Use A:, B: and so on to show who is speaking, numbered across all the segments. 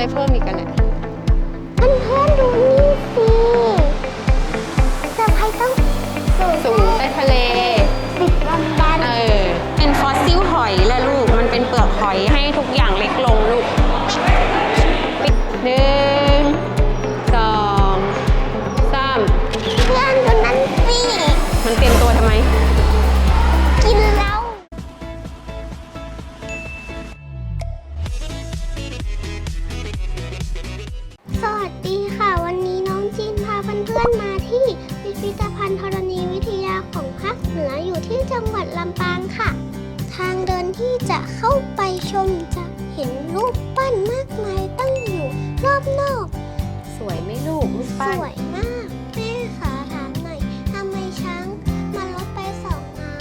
A: อะไรเพิ่มอีกกันเนี่ย
B: เพื่อนๆดูนี่สิเซอร์ไพรส์ต้องสูง
A: สูงใต้ทะเล
B: ติดลำบัน
A: เออ เป็นฟอสซิลหอยแหละลูก มันเป็นเปลือกหอยให้ทุกอย่างเล็กลงลูกปิดหนึ่ง
B: ลำปางค่ะ ทางเดินที่จะเข้าไปชมจะเห็นรูปปั้นมากมายตั้งอยู่รอบนอก
A: สวยไหมลูกลูก
B: ส
A: ปั้น
B: วยมากแม่คะถามหน่อยทำไมช้างมันลดไปสองมา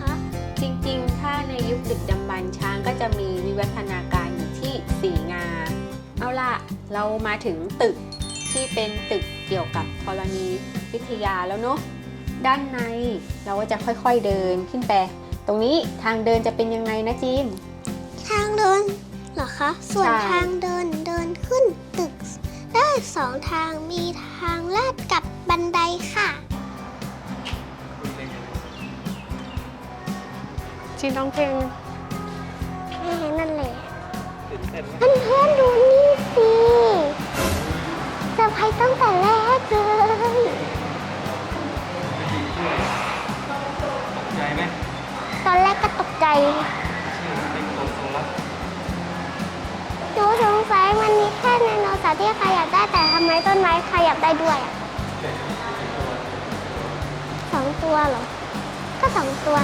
B: คะ
A: จริงๆ ถ้าในยุคดึกดำบรรพ์ช้างก็จะมีวิวัฒนาการอยู่ที่สี่งา เอาล่ะ เรามาถึงตึกที่เป็นตึกเกี่ยวกับธรณีวิทยาแล้วเนาะ ด้านในเราก็จะค่อยๆเดินขึ้นไป ตรงนี้ทางเดินจะเป็นยังไงนะจีน
B: ทางเดินเหรอคะ ส่วน
A: ใช่
B: ทางเดินเดินขึ้นตึก ได้สองทางมีทางลาดกับบันไดค่ะ
A: จีนร้องเพลง
B: แค่นั่นแหละเพื่อนๆดูนี่สิเซอร์ไพรส์ตั้งแต่แร ตอนแรกใจ
C: ชื่อเป็นโกโซลัส
B: หนูสงสัยมันมีแค่ไดโนเสาร์ที่ขยับได้แต่ทำไมต้นไม้ขยับได้ด้วยอะสองตัวเหรอ ก็สองตัว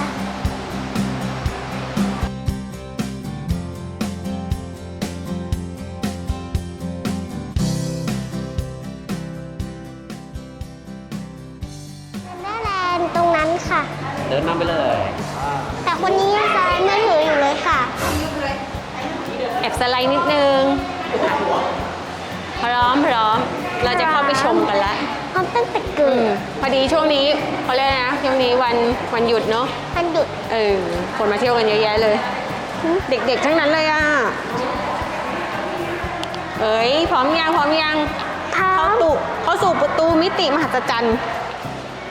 B: แม่แลนด์ตรงนั้นค่ะ
C: เดินนำไปเลย
B: แต่คนนี้ยังสไลด์มือถืออยู่เลยค่ะ
A: แอบสไลด์นิดนึงอะพร้อมพร้อม เราจะเข้าไปชมกันละ
B: พร้อมตั้งแต่เกิ
A: อืม
B: ด
A: พอดีช่วงนี้เขาเรียกอะไรนะช่วงนี้วันวันหยุดเนาะ
B: มันหยุด
A: เออคนมาเที่ยวกันเยอะแยะเลย เด็กๆทั้งนั้นเลยอะเอ้ยพร้อมยังพร้อมยัง
B: พร้อ
A: เข้ามตุเข้าสู่ประตูมิติมหัศจรรย์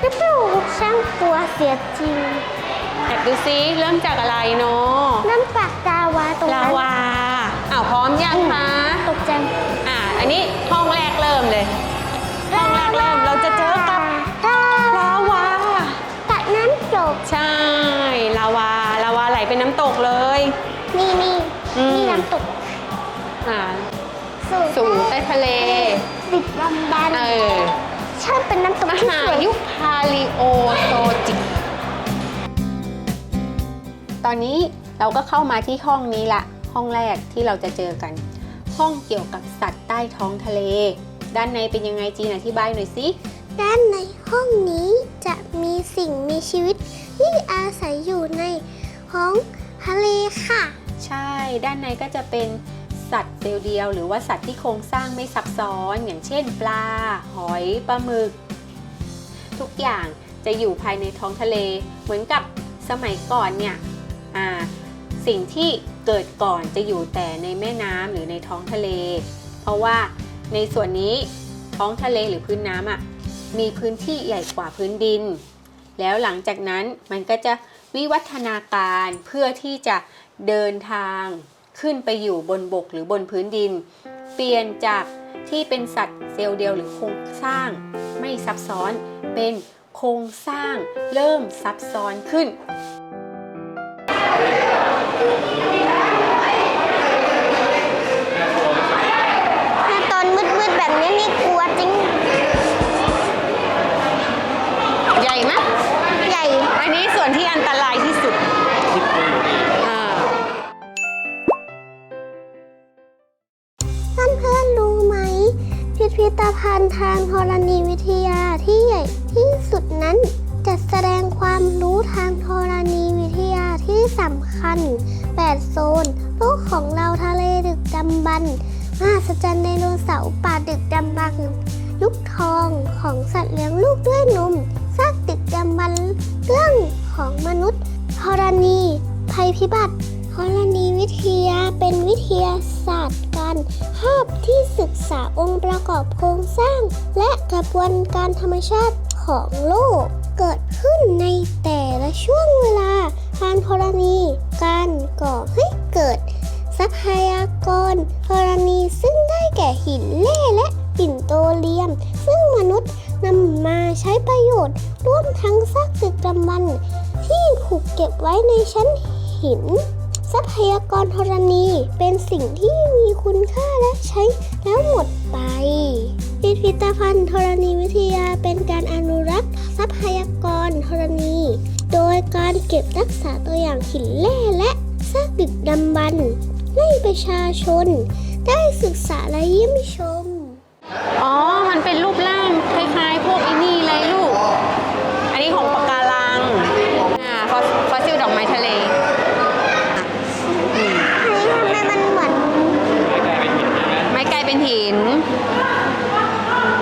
B: ปิ๊วช่างกลัวเสียจริง
A: แอบดูซิเริ่มจากอะไรเนาะ
B: น้ำปากดาวาตรง
A: ลา
B: นั้น
A: วาอ้าวพร้อมยังคะ
B: ตกใจ
A: อ่าอันนี้ห้องแรกเริ่มเลย ห้องแรกเริ่มเราจะเจอกับ
B: ลา
A: ลาวา
B: ตัดน้ำจบ
A: ใช่ลาวาลาวาไหลเป็นน้ำตกเลย
B: นี่นี่
A: อืม
B: นี่น้ำตก
A: อ่า
B: สูง
A: สูงใต้ทะเล
B: ติดลำบัน
A: เออ
B: ชอบเป็นน้ำตก
A: ม
B: ที่
A: หา
B: สวย
A: ยุคพาลิโอโซจิกต อนนี้เราก็เข้ามาที่ห้องนี้ละ ห้องแรกที่เราจะเจอกัน ห้องเกี่ยวกับสัตว์ใต้ท้องทะเล ด้านในเป็นยังไงจีนอธิบายหน่อยสิ
B: ด้านในห้องนี้จะมีสิ่งมีชีวิตที่อาศัยอยู่ในห้องทะเลค่ะ
A: ใช่ด้านในก็จะเป็นสัตว์เดียวๆหรือว่าสัตว์ที่โครงสร้างไม่ซับซ้อน อย่างเช่น ปลา หอยปลาหมึก ทุกอย่างจะอยู่ภายในท้องทะเล เหมือนกับสมัยก่อนเนี่ยอ่า สิ่งที่เกิดก่อนจะอยู่แต่ในแม่น้ำหรือในท้องทะเล เพราะว่าในส่วนนี้ท้องทะเลหรือพื้นน้ำอะมีพื้นที่ใหญ่กว่าพื้นดิน แล้วหลังจากนั้นมันก็จะวิวัฒนาการเพื่อที่จะเดินทางขึ้นไปอยู่บนบกหรือบนพื้นดิน เปลี่ยนจากที่เป็นสัตว์เซลล์เดียวหรือโครงสร้าง ไม่ซับซ้อนเป็นโครงสร้างเริ่มซับซ้อนขึ้น
B: ถ้าตอนมืดๆแบบนี้นี่กลัวจริง
A: ใหญ่ไหม
B: ใหญ่
A: อันนี้ส่วนที่อันตรายที่สุด
C: คิดดูดิ
A: อ่า
B: เพื่อนๆรู้ไหม พิพิธภัณฑ์ทางธรณีวิทยาที่ใหญ่ที่สุดนั้นจะแสดงความรู้ทางธรณีวิ ที่สำคัญ 8 โซนโลกของเราทะเลดึกดำบรรพ์มหัศจรรย์ไดโนเสาร์ป่าดึกดำบรรพ์ยุคทองของสัตว์เลี้ยงลูกด้วยนมซากดึกดำบรรพ์เรื่องของมนุษย์ธรณีภัยพิบัติธรณีวิทยาเป็นวิทยาศาสตร์การภาพที่ศึกษาองค์ประกอบโครงสร้าง และกระบวนการธรรมชาติของโลก เกิดขึ้นในแต่ละช่วงเวลาทางธรณีการก่อให้เกิด ทรัพยากรธรณีซึ่งได้แก่หินแร่และปิ่นโตเลียม ซึ่งมนุษย์นำมาใช้ประโยชน์ร่วมทั้งซากดึกดำบรรพ์ที่ถูกเก็บไว้ในชั้นหิน ทรัพยากรธรณีเป็นสิ่งที่มีคุณค่าและใช้แล้วหมดไป พิพิธภัณฑ์ธรณีวิทยาเป็นการอนุรักษ์ทรัพยากรธรณี โดยการเก็บรักษาตัวอย่างหินแร่และซากดึกดำบรรพ์ให้ประชาชน ได้ศึกษาและเยี่ยมชม
A: อ๋อ มันเป็นรูปแร่างคล้ายๆ พวกอินี่เลยลูก อันนี้ของปะการัง อ่า ฟอสฟอสซิลดอกไม้ทะเลอืม
B: อันนี้ทำไมมันเหมือน
C: ไม่กลายเป็นหินใช่ไหม
A: ไม้กลายเป็นหิน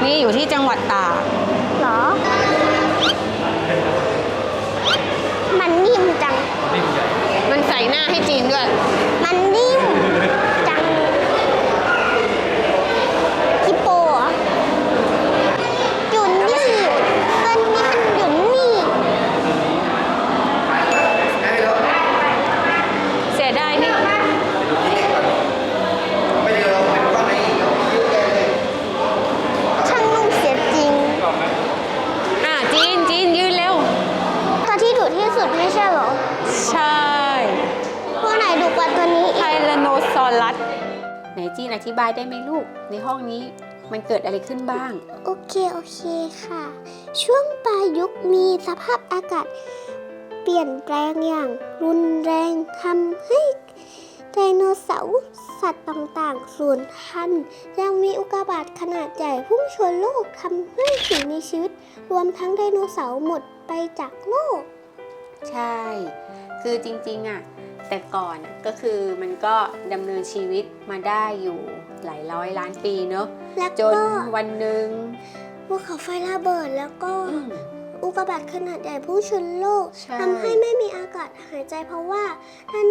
A: นี่อยู่ที่จังหวัดตาก
B: เหรอ มันนิ่มจัง
C: นิ่มใหญ่
A: มันใส่หน้าให้จีนด้ว
B: ย มันนิ่ม
A: ธิบายได้ไหมลูก ในห้องนี้มันเกิดอะไรขึ้นบ้าง
B: โอเค โอเคค่ะ ช่วงปลายยุคมีสภาพอากาศ เปลี่ยนแปลงอย่างรุนแรงทำให้ไดโนเสาร์สัตว์ต่างๆ สูญพันธุ์ยังมีอุกกาบาตขนาดใหญ่พุ่งชนโลกทำให้สิ่งมีชีวิต รวมทั้งไดโนเสาร์หมดไปจากโลก
A: ใช่ คือจริงๆอะ แต่ก่อนอะก็คือมันก็ดำเนินชีวิตมาได้อยู่หลายร้อยล้านปีเนอะ
B: แล้ว
A: จน
B: ก็
A: วันหนึ่ง
B: ภูเขาไฟระเบิดแล้วก็
A: อืม
B: อุกกาบาตขนาดใหญ่พุ่งชนโลก
A: ใช่
B: ทำให้ไม่มีอากาศหายใจเพราะว่าด้าน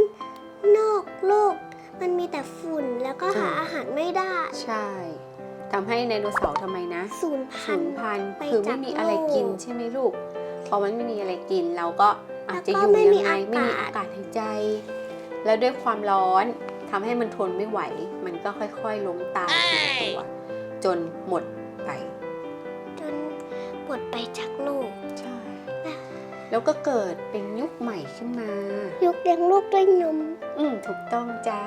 B: นอกโลก มันมีแต่ฝุ่นแล้วก็หาอาหารไม่ได้
A: ใช่ทำให้ไดโนเสาร์ทำไมนะ
B: สูญพั
A: สู
B: น
A: ญ
B: ธุ์
A: พันธุ์
B: ไป
A: คือไม่มีอะไรกิน
B: จากโลก
A: ใช่ไหมลูกพอมันไม่มีอะไรกินเราก็อา จจะ
B: แล้ว
A: อ
B: ก็
A: ยู่
B: ไม่มี
A: ยังไง
B: อากาศ
A: ไม่มีอากาศหายใจ แล้วด้วยความร้อนทำให้มันทนไม่ไหว มันก็ค่อยๆล้มตายทีละตัว จนหมดไป
B: จนหมดไปจากโลก
A: ใช่ แล้วก็เกิดเป็นยุคใหม่ขึ้นมา
B: ยุคเลี้ยงลูกด้วยนม
A: อืมถูกต้องจ้า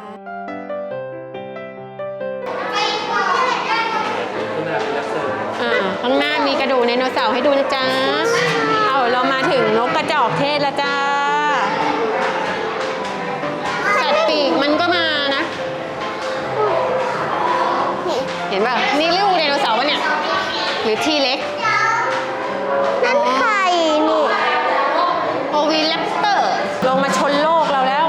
C: ข้างหน้าเป็นลักษณะ
A: อ่าข้างหน้ามีกระดูกไดโนเสาร์ให้ดูนะจ๊ะ เอาเรามาถึงนกกระจอกเทศแล้วจ้า สัตว์ปีกมันก็มานะ
B: นี่
A: เห็นป่ะ นี่ลูกไดโนเสาร์ปะเนี่ย หรือทีเล็ก
B: นั่นไข่นี่
A: โอวีแรปเตอร์ ลงมาชนโลกเราแล้ว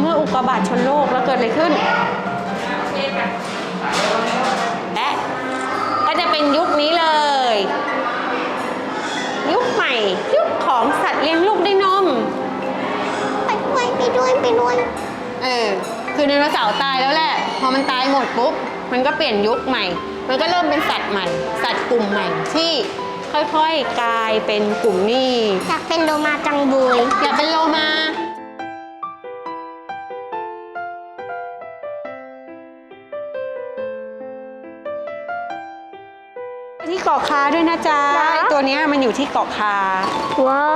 A: เมื่ออุกกาบาตชนโลกแล้วเกิดอะไรขึ้นและก็จะเป็นยุคนี้เลย ยุคใหม่ยุคของสัตว์เลี้ยงลูกด้วยนม
B: ไปด้วยไปด้วยไปด้วย
A: เออ คือไดโนเสาร์ตายแล้วแหละ พอมันตายหมดปุ๊บ มันก็เปลี่ยนยุคใหม่ มันก็เริ่มเป็นสัตว์ใหม่ สัตว์กลุ่มใหม่ที่ค่อยๆกลายเป็นกลุ่มนี้
B: อยากเป็นโลมาจังบุย
A: อยากเป็นโลมา กาะคาด้วยนะจ๊ะไอ้ตัวเนี้ยมันอยู่ที่เกาะคา
B: ว้า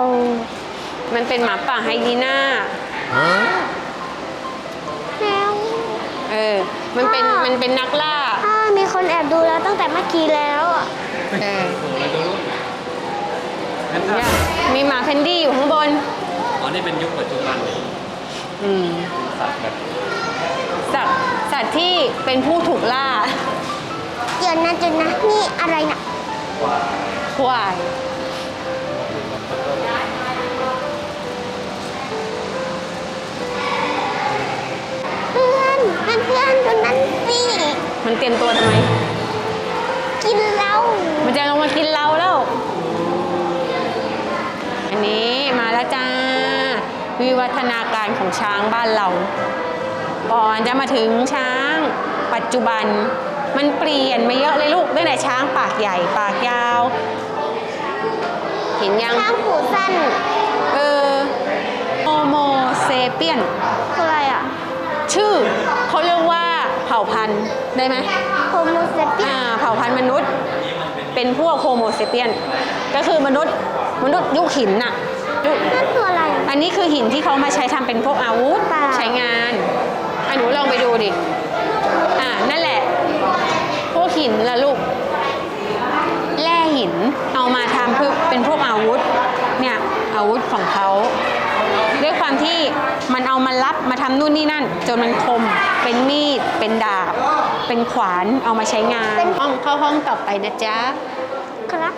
B: ว
A: มันเป็นหมาป่าไฮยีน่า
B: แมว
A: เออ มันเป็น
B: อ่ามั
A: มันเป็นนักล่า
B: อ่ามีคนแอบดูแล้วตั้งแต่เมื่อกี้แล้วอะ
A: เออ
C: โอ้โหแล้วดูลูกนั่น
A: เนี่ยมีหมาแพนดี้อยู่ข้างบน
C: อ๋อนี่เป็นยุคปัจจุบัน
A: อืม
C: สัตว์แบบ
A: สัตว์สัตว์ที่เป็นผู้ถูกล่า
B: เดี๋ยวนะจุดนะ นี่อะไรนะ
A: ควาย
B: เพื่อนเพื่อนเพื่อนดูนั่นสิ
A: มันเตรียมตัวทำไม
B: กินเรา
A: มันจะลงมากินเราแล้ว อันนี้มาแล้วจ้า วิวัฒนาการของช้างบ้านเราก่อนจะมาถึงช้าง ปัจจุบัน มันเปลี่ยนมาเยอะเลยลูกตั้งแต่ช้างปากใหญ่ปากยาว เห็นยัง
B: ช้างหูสั้น
A: เออโฮโมเซเปียน
B: คืออะไรอะ
A: ชื่อเขาเรียกว่าเผ่าพันธุ์ได้ไหม
B: โฮโมเซเปีย
A: อ่านเผ่าพันธุ์มนุษย์ เป็นพวกโฮโมเซเปียน ก็คือมนุษย์มนุษย์ยุคหินน่ะยุค
B: นั่นคืออะไร
A: อันนี้คือหินที่เขามาใช้ทำเป็นพวกอาวุธ
B: เปล่า
A: ใช้งานอะหนูลองไปดูดิ อ่านั่นแหละพวก หินละลูก แร่หินเอามาทำเพื่อเป็นพวกอาวุธ เนี่ยอาวุธของเขาด้วยความที่มันเอามารับมาทำนู่นนี่นั่น จนมันคม เป็นมีด เป็นดาบ เป็นขวานเอามาใช้งานห้องเข้าห้องต่อไปนะจ๊ะ
B: ครับ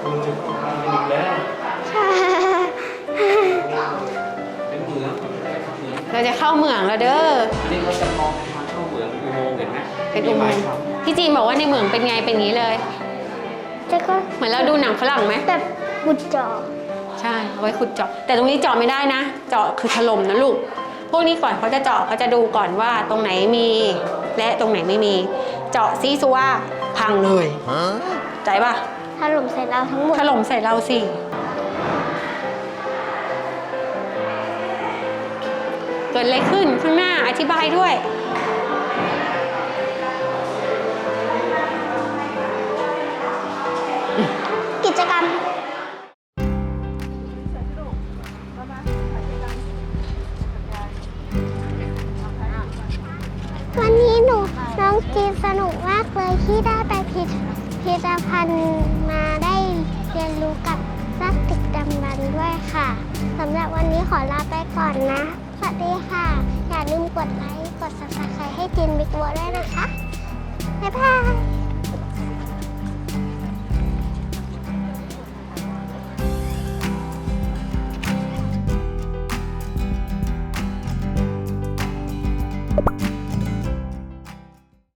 C: เป็นเหมืองเหมือง
A: เราจะเข้าเหมืองแล้วเด้อ
C: นี่เขาจะมองทางเข้าเหมืองอุโมงค์เห็นไหม
A: เป็นอุโมงค์ พี่จีนบอกว่าในเหมืองเป็นไงเป็นอย่างนี้เลย
B: จะก็
A: เหมือนเราดูหนังฝรั่งไหม
B: แบบบุดจอ
A: ใช่เอาไว้ขุดเจาะแต่ตรงนี้เจาะไม่ได้นะ เจาะคือถล่มนะลูก พวกนี้ก่อนเขาจะเจาะเขาจะดูก่อนว่าตรงไหนมี และตรงไหนไม่มี เจาะซีซัวพังเลยใจปะ
B: ถล่มใส่เราทั้งหมด
A: ถล่มใส่เราสิเกิดอะไรขึ้นข้างหน้าอธิบายด้วย
B: ขอลาไปก่อนนะ สวัสดีค่ะ อย่าลืมกดไลค์ กดซับสไครต์ให้จินบิ๊กบอลด้วยนะคะ บ๊ายบาย